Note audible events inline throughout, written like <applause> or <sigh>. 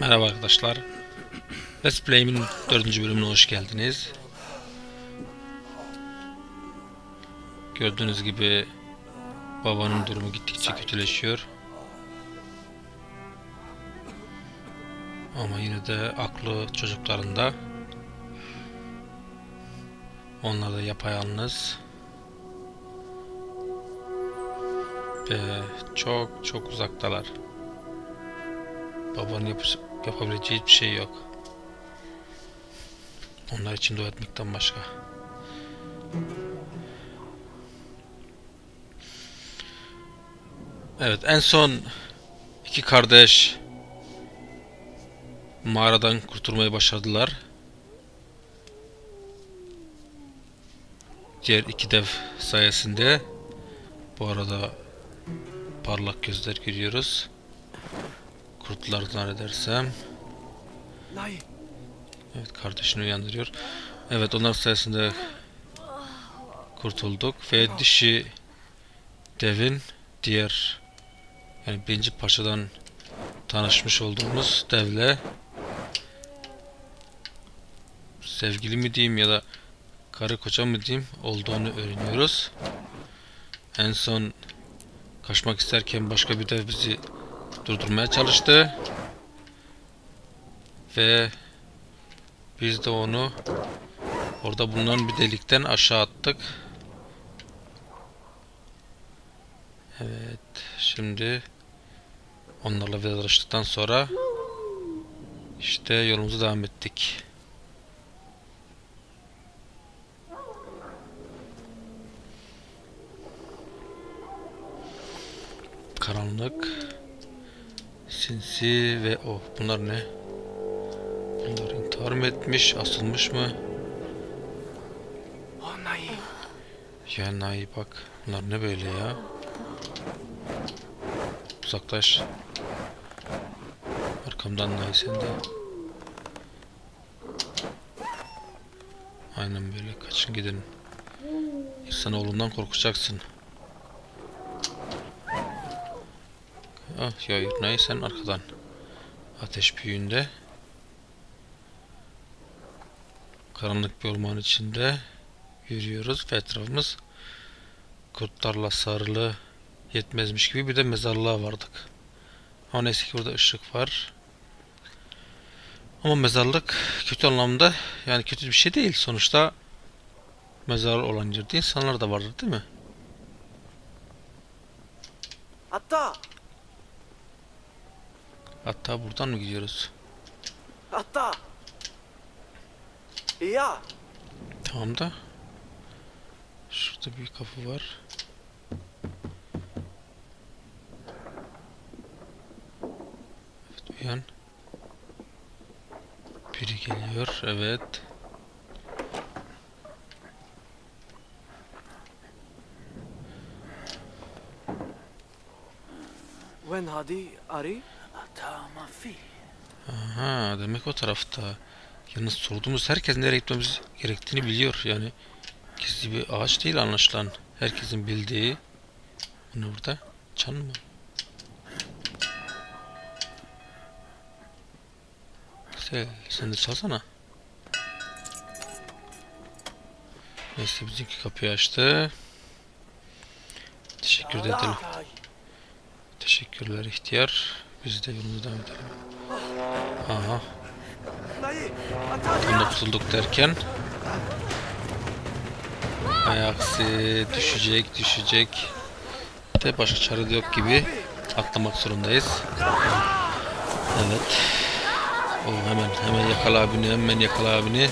Merhaba arkadaşlar. Let's Play'in dördüncü bölümüne hoş geldiniz. Gördüğünüz gibi babanın durumu gittikçe kötüleşiyor. Ama yine de aklı çocuklarında. Onlar da yapayalnız. Ve çok çok uzaktalar. Babanın yapış- yapabileceği hiçbir şey yok. Onlar için dua etmekten başka. Evet en son iki kardeş mağaradan kurtulmayı başardılar. Diğer iki dev sayesinde bu arada parlak gözler görüyoruz. Kurtlar zannedersem. Nein. Evet kardeşini uyandırıyor. Evet onlar sayesinde kurtulduk ve dişi devin diğer yani birinci parçadan tanışmış olduğumuz devle sevgili mi diyeyim ya da karı koca mı diyeyim olduğunu öğreniyoruz. En son kaçmak isterken başka bir dev bizi durdurmaya çalıştı. Ve biz de onu orada bulunan bir delikten aşağı attık. Evet, şimdi onlarla vedalaştıktan sonra işte yolumuza devam ettik. Karanlık, sinsi ve o bunlar ne? Bunlar intihar mı etmiş, asılmış mı? Oh. Ya Nay bak. Bunlar ne böyle ya? Uzaklaş. Arkamdan Nay sen de. Aynen böyle. Kaçın gidin. İnsan oğlundan korkacaksın. Ah ya Nay sen arkadan. Ateş büyüğünde. Karanlık bir orman içinde yürüyoruz ve etrafımız kurtlarla sarılı yetmezmiş gibi bir de mezarlığa vardık. Ama neyse ki burada ışık var. Ama mezarlık kötü anlamda yani kötü bir şey değil. Sonuçta mezar olan yerde insanlar da vardır değil mi? Hatta. Hatta buradan mı gidiyoruz? Hatta. Ja. Tamam da şurada bir kapı var. Evet uyan. Biri geliyor. Evet. When hadi Ari? Aha demek o tarafta. Yalnız sorduğumuz herkes nereye gitmemiz gerektiğini biliyor. Yani gizli bir ağaç değil anlaşılan. Herkesin bildiği. Bu ne burada? Çan mı? Güzel. Sen de çalsana. Neyse bizimki kapıyı açtı. Teşekkür edelim. Teşekkürler ihtiyar. Biz de yolumuza devam edelim. Aha. Nein. Tam da Atalia. kurtulduk derken ayaksi düşecek düşecek de başka çare yok gibi atlamak zorundayız. Evet. O hemen hemen yakala abini hemen yakala abini.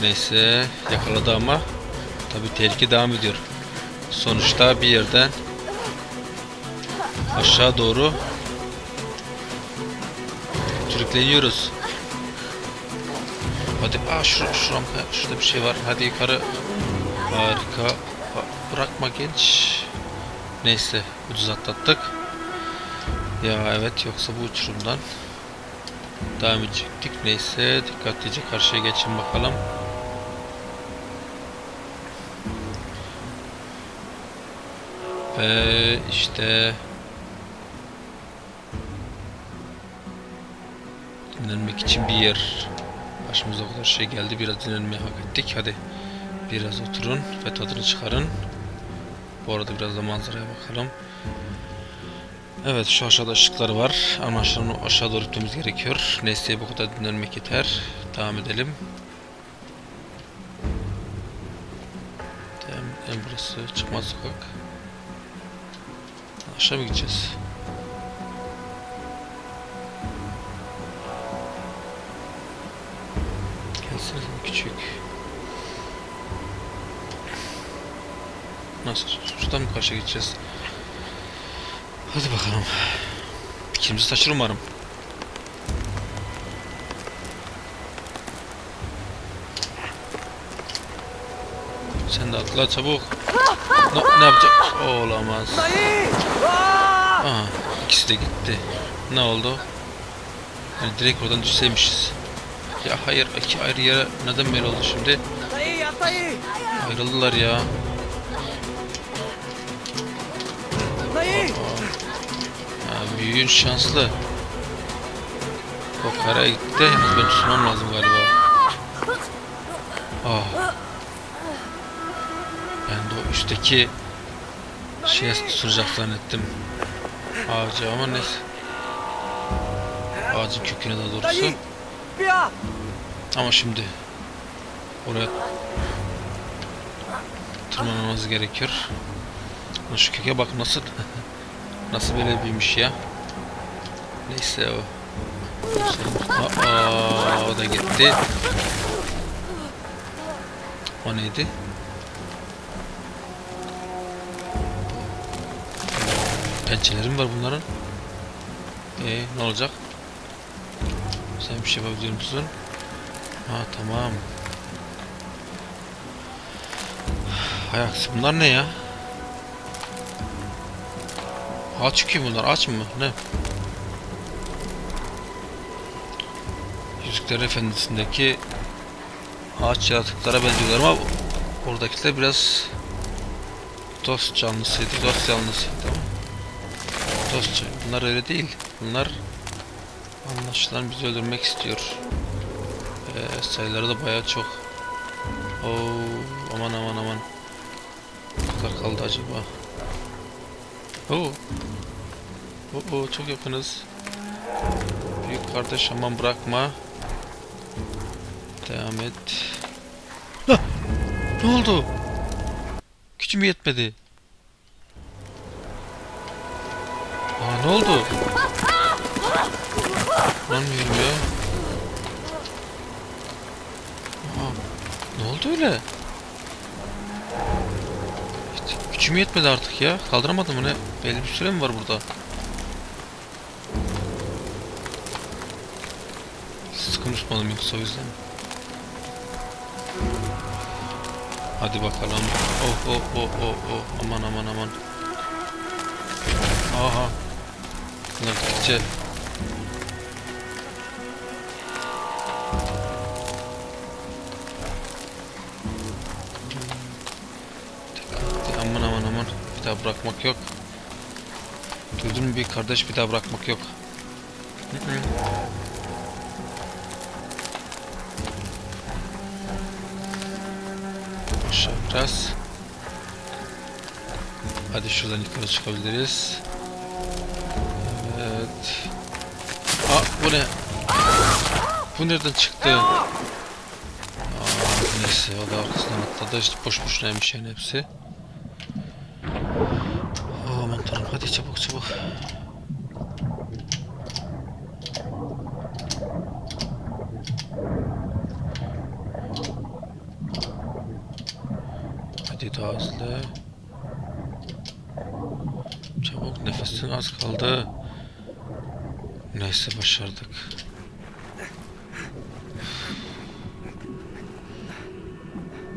Neyse yakaladı ama tabi tehlike devam ediyor. Sonuçta bir yerden aşağı doğru sürükleniyoruz. Hadi aa şu, şu rampa şurada bir şey var. Hadi yukarı. Harika. Bırakma genç. Neyse ucuz atlattık. Ya evet yoksa bu uçurumdan devam edecektik. Neyse dikkatlice karşıya geçin bakalım. Ve işte dinlenmek için bir yer. Başımıza o kadar şey geldi. Biraz dinlenmeyi hak ettik. Hadi biraz oturun ve tadını çıkarın. Bu arada biraz da manzaraya bakalım. Evet şu aşağıda ışıklar var. Ama aşağı, aşağı doğru gitmemiz gerekiyor. Neyse bu kadar dinlenmek yeter. Devam edelim. Devam edelim burası çıkmaz sokak. Aşağı mı gideceğiz? Nasıl? Şuradan mı karşıya gideceğiz? Hadi bakalım. Kimse taşır umarım. Sen de atla çabuk. Ne, ne yapacak? Olamaz. Aha, ikisi de gitti. Ne oldu? Yani direkt oradan düşseymişiz. Ya hayır, iki ayrı yere neden böyle oldu şimdi? Ayrıldılar ya. Büyüğün şanslı. O karaya gitti. Yalnız ben tutmam lazım galiba. Ah. Ben de o üstteki şeye tutunacak zannettim. Ağacı ama neyse. Ağacın köküne daha doğrusu. Ama şimdi oraya tırmanmamız gerekiyor. Şu köke bak nasıl <laughs> nasıl böyle büyümüş ya. Neyse o. Aa, o da gitti. O neydi? Pençeleri mi var bunların? Ee, ne olacak? Sen bir şey yapabiliyor musun? Ha tamam. Hay aksi bunlar ne ya? Ağaç çıkıyor bunlar aç mı? Ne? Yüzükler Efendisi'ndeki ağaç yaratıklara benziyorlar ama oradakiler biraz dost canlısıydı, dost canlısıydı ama dost can- bunlar öyle değil. Bunlar anlaşılan bizi öldürmek istiyor. Ee, sayıları da bayağı çok. Oo, aman aman aman. Ne kadar kaldı acaba? Oo. Oo, çok yakınız. Büyük kardeş aman bırakma. Devam et. Lah! Ne oldu? Gücüm yetmedi. Aa ne oldu? Anlamıyorum ya. Aa, ne oldu öyle? Hiç gücüm yetmedi artık ya. Kaldıramadım mı ne? Belli bir süre mi var burada? Sıkı tutmadım yoksa o yüzden. Hadi bakalım. Oh oh oh oh oh. Aman aman aman. Aha. Bunlar Dikkatli. Aman aman aman. Bir daha bırakmak yok. Duydun mu bir kardeş bir daha bırakmak yok. Hı hı. Biraz. Hadi şuradan yukarı çıkabiliriz. Evet. Aa bu ne? Bu nereden çıktı? Aa, neyse o da arkasından atladı. İşte boş boşunaymış yani hepsi. Aman tanrım hadi çabuk çabuk. Daha hızlı. Çabuk nefesin az kaldı. Neyse başardık.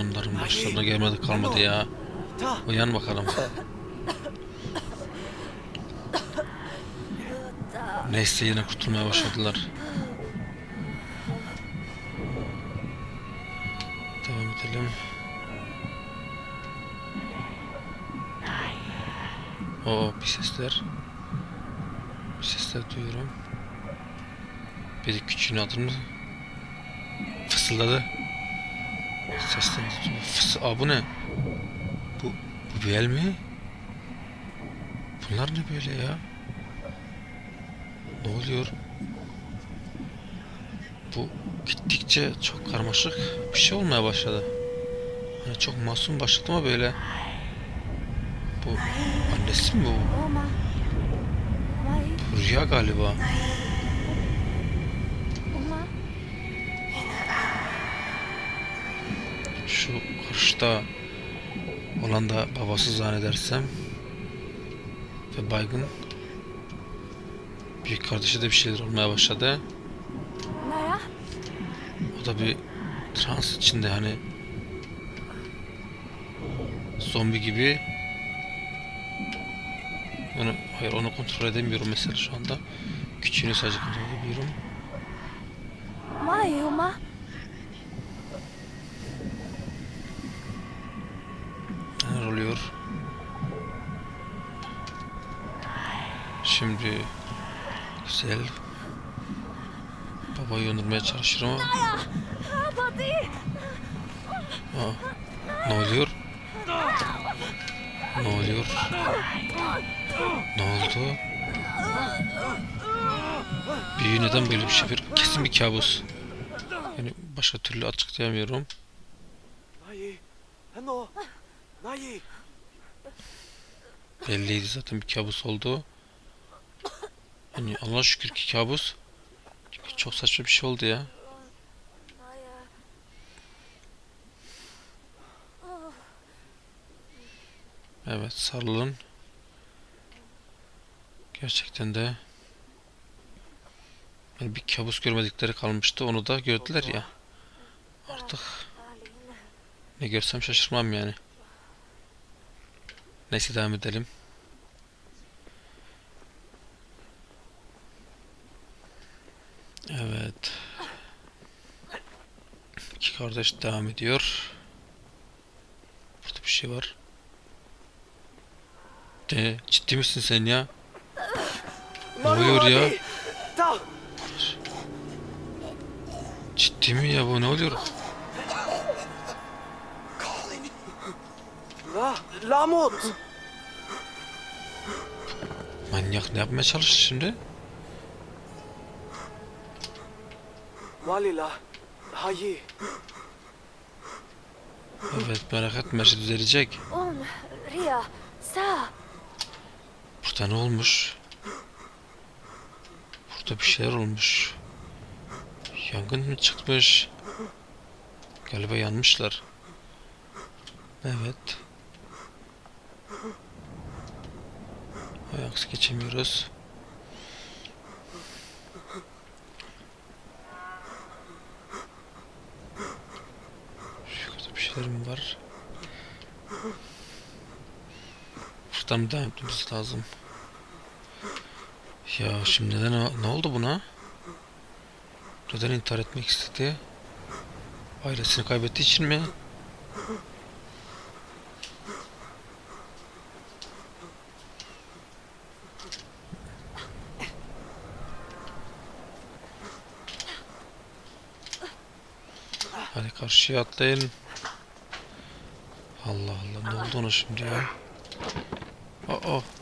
Onların başlarına gelmedi kalmadı ya. Uyan bakalım. Neyse yine kurtulmaya başladılar. Oo bir sesler. Bir sesler duyuyorum. Biri küçüğün adını fısıldadı. Sesten fıs Aa bu ne? Bu, bu bir el mi? Bunlar ne böyle ya? Ne oluyor? Bu gittikçe çok karmaşık bir şey olmaya başladı. Hani çok masum başladı ama böyle. Bu annesi mi bu? Rüya galiba. Şu karşıda olan da babası zannedersem. Ve baygın. Büyük kardeşi de bir şeyler olmaya başladı. O da bir trans içinde hani zombi gibi onu hayır onu kontrol edemiyorum mesela şu anda. Küçüğünü sadece kontrol edebiliyorum. Mai, Oma. neler oluyor? Şimdi güzel babayı yondurmaya çalışır ama. Aa, ne oluyor? Ne oluyor ne oldu? Büyü neden böyle bir şey bir Kesin bir kabus. Yani başka türlü açıklayamıyorum. Belliydi zaten bir kabus oldu. Hani Allah şükür ki kabus. Çünkü çok saçma bir şey oldu ya. Evet sarılın. Gerçekten de yani bir kabus görmedikleri kalmıştı. Onu da gördüler ya. Artık ne görsem şaşırmam yani. Neyse devam edelim. Evet. İki kardeş devam ediyor. Burada bir şey var. De, ciddi misin sen ya? Ne oluyor ya? Ciddi mi ya bu ne oluyor? La, Lamut. Manyak ne yapmaya çalıştı şimdi? Malila, hayi. Evet merak etme şey düzelecek. Um, Ria, Sa. Burada ne olmuş? Burada bir şeyler olmuş. Yangın mı çıkmış? Galiba yanmışlar. Evet. Ayaksız geçemiyoruz. Şurada bir şeyler mi var? Buradan mı devam etmemiz lazım? Ya şimdi neden ne oldu buna? Neden intihar etmek istedi? Ailesini kaybettiği için mi? Hadi karşıya atlayın. Allah Allah ne oldu ona şimdi ya? Aa.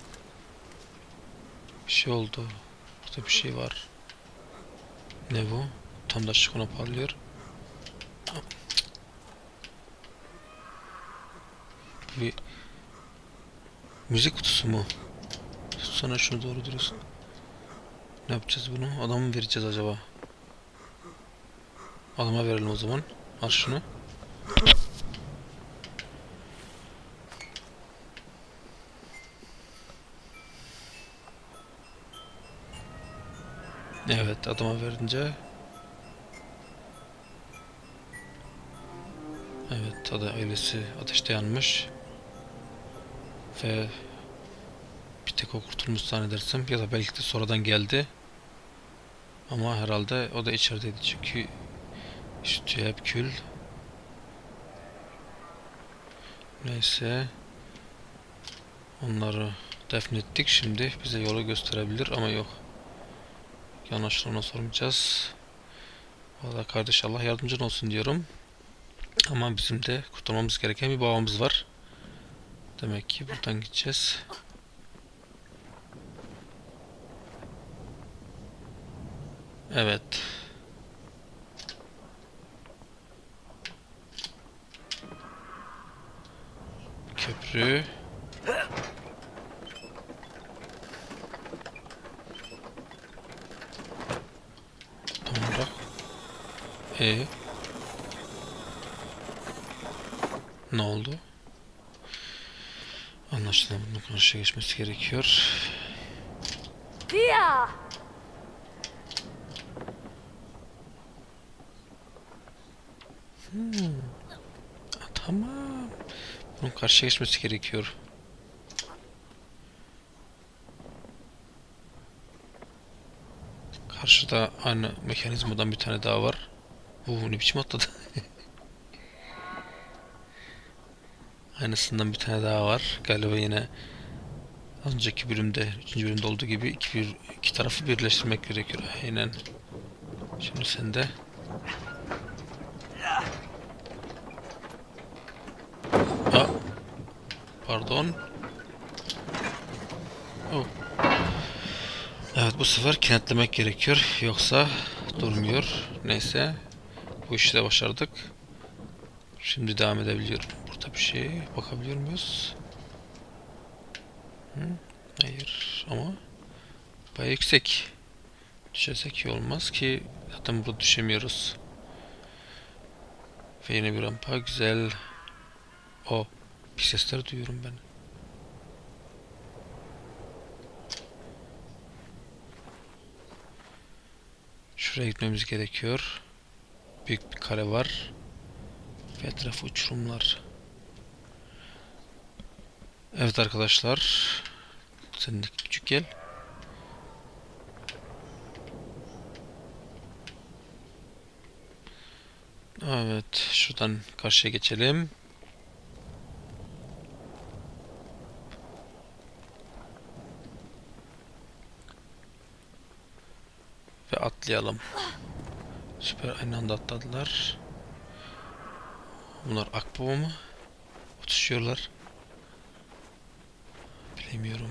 Bir şey oldu. Burada bir şey var. Ne bu? Tam da ışık ona parlıyor. Bir müzik kutusu mu? Tutsana şunu doğru dürüst. Ne yapacağız bunu? Adama mı vereceğiz acaba? Adama verelim o zaman. Al şunu. Evet adama verince. Evet adı ailesi ateşte yanmış. Ve bir tek o kurtulmuş zannedersem ya da belki de sonradan geldi. Ama herhalde o da içerideydi çünkü üstü hep kül. Neyse. Onları defnettik. Şimdi bize yolu gösterebilir ama yok. Yanlışlıkla ona sormayacağız. Valla kardeş Allah yardımcın olsun diyorum. Ama bizim de kurtarmamız gereken bir bağımız var. Demek ki buradan gideceğiz. Evet. Köprü. Tam olarak. E. Ne oldu? Anlaşılan bunun karşıya geçmesi gerekiyor. Ria! Ha, tamam. Bunun karşıya geçmesi gerekiyor. Karşıda aynı mekanizmadan bir tane daha var. Bu ne biçim atladı? Aynısından bir tane daha var. Galiba yine az önceki bölümde, üçüncü bölümde olduğu gibi iki, bir, iki tarafı birleştirmek gerekiyor. Aynen. Şimdi sen de Aa, pardon. Oh. Evet bu sefer kenetlemek gerekiyor. Yoksa durmuyor. Neyse. Bu işi de başardık. Şimdi devam edebiliyorum. Burada bir şey bakabiliyor muyuz? Hı? Hayır ama bayağı yüksek. Düşersek iyi olmaz ki zaten burada düşemiyoruz. Ve yine bir rampa güzel. O bir sesler duyuyorum ben. Şuraya gitmemiz gerekiyor. Büyük bir kare var. Ve uçurumlar. Evet arkadaşlar. Sen de küçük gel. Evet, şuradan karşıya geçelim. Ve atlayalım. Süper aynı anda atladılar. Bunlar akbaba mı? Uçuşuyorlar. Bilemiyorum.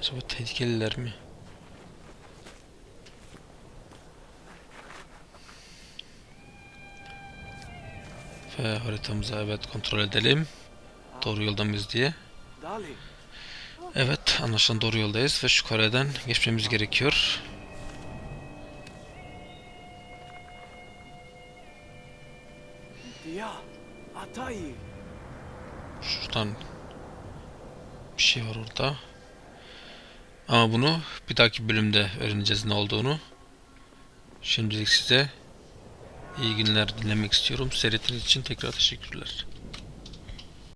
Acaba tehlikeliler mi? Ve haritamızı evet kontrol edelim. Doğru yolda mıyız diye. Evet anlaşılan doğru yoldayız ve şu kareden geçmemiz gerekiyor. Bunu bir dahaki bölümde öğreneceğiz ne olduğunu. Şimdilik size iyi günler dinlemek istiyorum. Seyrettiğiniz için tekrar teşekkürler.